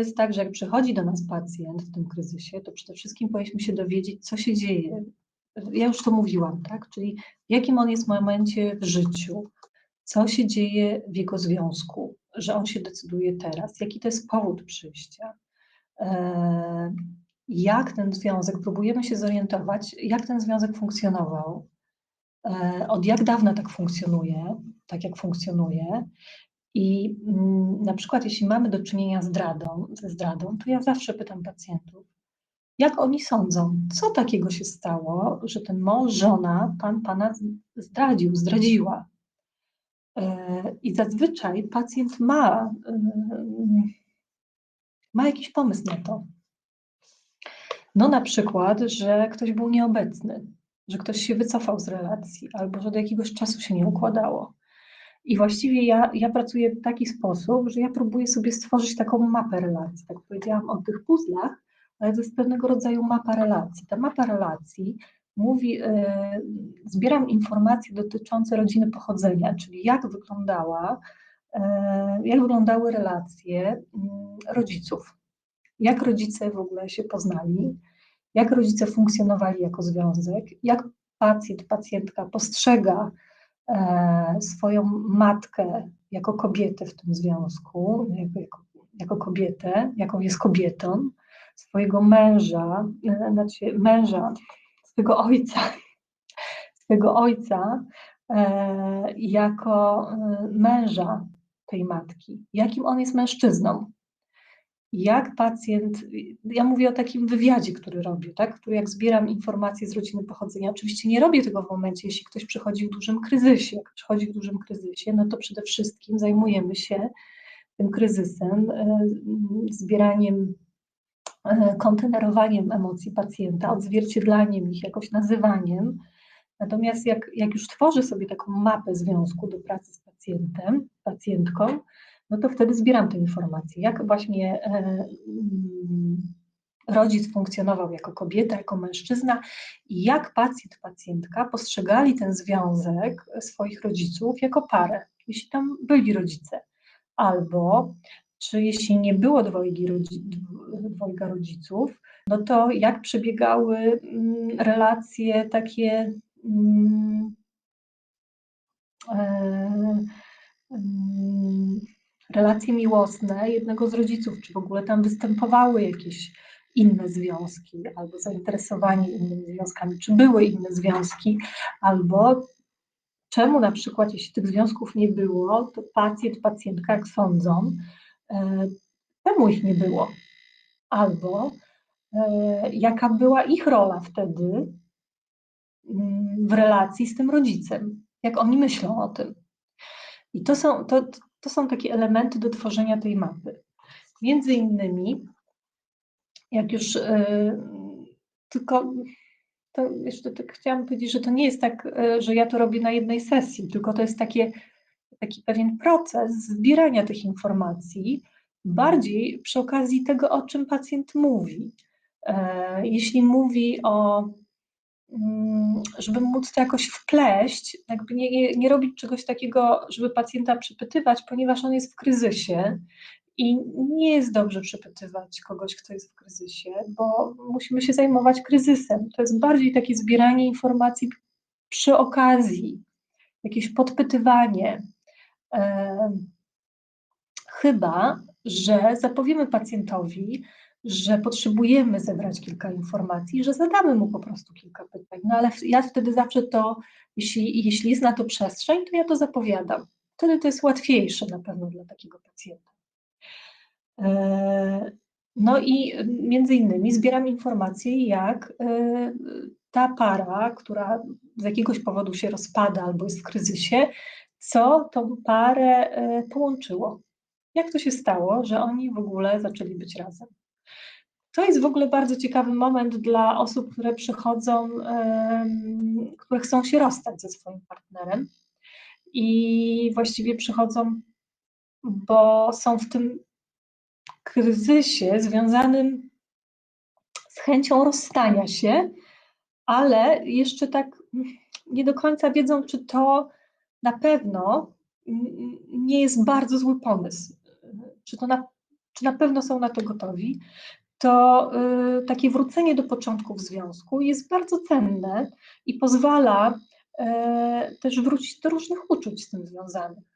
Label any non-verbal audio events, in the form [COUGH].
jest tak, że jak przychodzi do nas pacjent w tym kryzysie, to przede wszystkim powinniśmy się dowiedzieć, co się dzieje. Ja już to mówiłam, tak? Czyli w jakim on jest momencie w życiu, co się dzieje w jego związku, że on się decyduje teraz, jaki to jest powód przyjścia, e, jak ten związek, próbujemy się zorientować, jak ten związek funkcjonował, e, od jak dawna tak funkcjonuje, tak jak funkcjonuje. I mm, na przykład, jeśli mamy do czynienia z zdradą, ze zdradą, to ja zawsze pytam pacjentów, jak oni sądzą, co takiego się stało, że ten mąż, żona, pan pana zdradził, zdradziła. E, I zazwyczaj pacjent ma, e, ma jakiś pomysł na to. No na przykład, że ktoś był nieobecny, że ktoś się wycofał z relacji, albo że do jakiegoś czasu się nie układało. I właściwie ja, ja pracuję w taki sposób, że ja próbuję sobie stworzyć taką mapę relacji. Tak powiedziałam o tych puzzlach, ale to jest pewnego rodzaju mapa relacji. Ta mapa relacji mówi, yy, zbieram informacje dotyczące rodziny pochodzenia, czyli jak wyglądała, yy, jak wyglądały relacje yy, rodziców, jak rodzice w ogóle się poznali, jak rodzice funkcjonowali jako związek, jak pacjent, pacjentka postrzega swoją matkę jako kobietę w tym związku, jako, jako, kobietę, jaką jest kobietą, swojego męża, e, znaczy męża, swojego ojca, [LAUGHS] swojego ojca e, jako e, męża tej matki, jakim on jest mężczyzną. Jak pacjent, ja mówię o takim wywiadzie, który robię, tak? który jak zbieram informacje z rodziny pochodzenia, oczywiście nie robię tego w momencie, jeśli ktoś przychodzi w dużym kryzysie. Jak przychodzi w dużym kryzysie, no to przede wszystkim zajmujemy się tym kryzysem, zbieraniem E, kontenerowaniem emocji pacjenta, odzwierciedlaniem ich, jakoś nazywaniem. Natomiast jak, jak już tworzę sobie taką mapę związku do pracy z pacjentem, pacjentką, no to wtedy zbieram te informacje, jak właśnie e, mm, rodzic funkcjonował jako kobieta, jako mężczyzna i jak pacjent, pacjentka postrzegali ten związek swoich rodziców jako parę, jeśli tam byli rodzice. Albo czy jeśli nie było dwojga rodziców, no to jak przebiegały mm, relacje takie mm, e, relacje miłosne jednego z rodziców, czy w ogóle tam występowały jakieś inne związki, albo zainteresowanie innymi związkami, czy były inne związki, albo czemu na przykład, jeśli tych związków nie było, to pacjent, pacjentka, jak sądzą, czemu e, ich nie było? Albo e, jaka była ich rola wtedy mm, w relacji z tym rodzicem, jak oni myślą o tym. I to są, to, to są takie elementy do tworzenia tej mapy. Między innymi, jak już yy, tylko, to jeszcze tak chciałam powiedzieć, że to nie jest tak, yy, że ja to robię na jednej sesji, tylko to jest takie taki pewien proces zbierania tych informacji, bardziej przy okazji tego, o czym pacjent mówi. E, jeśli mówi o, żeby móc to jakoś wpleść, jakby nie, nie, nie robić czegoś takiego, żeby pacjenta przepytywać, ponieważ on jest w kryzysie i nie jest dobrze przepytywać kogoś, kto jest w kryzysie, bo musimy się zajmować kryzysem. To jest bardziej takie zbieranie informacji przy okazji, jakieś podpytywanie, Chyba, że zapowiemy pacjentowi, że potrzebujemy zebrać kilka informacji, że zadamy mu po prostu kilka pytań. No ale ja wtedy zawsze to, jeśli, jeśli to przestrzeń, to ja to zapowiadam. Wtedy to jest łatwiejsze na pewno dla takiego pacjenta. E, no i między innymi zbieram informacje, jak e, ta para, która z jakiegoś powodu się rozpada albo jest w kryzysie, co tą parę e, połączyło. Jak to się stało, że oni w ogóle zaczęli być razem? To jest w ogóle bardzo ciekawy moment dla osób, które przychodzą, które chcą się rozstać ze swoim partnerem i właściwie przychodzą, bo są w tym kryzysie związanym z chęcią rozstania się, ale jeszcze tak nie do końca wiedzą, czy to na pewno nie jest bardzo zły pomysł. Czy to na, czy na pewno są na to gotowi, to y, takie wrócenie do początków związku jest bardzo cenne i pozwala y, też wrócić do różnych uczuć z tym związanych.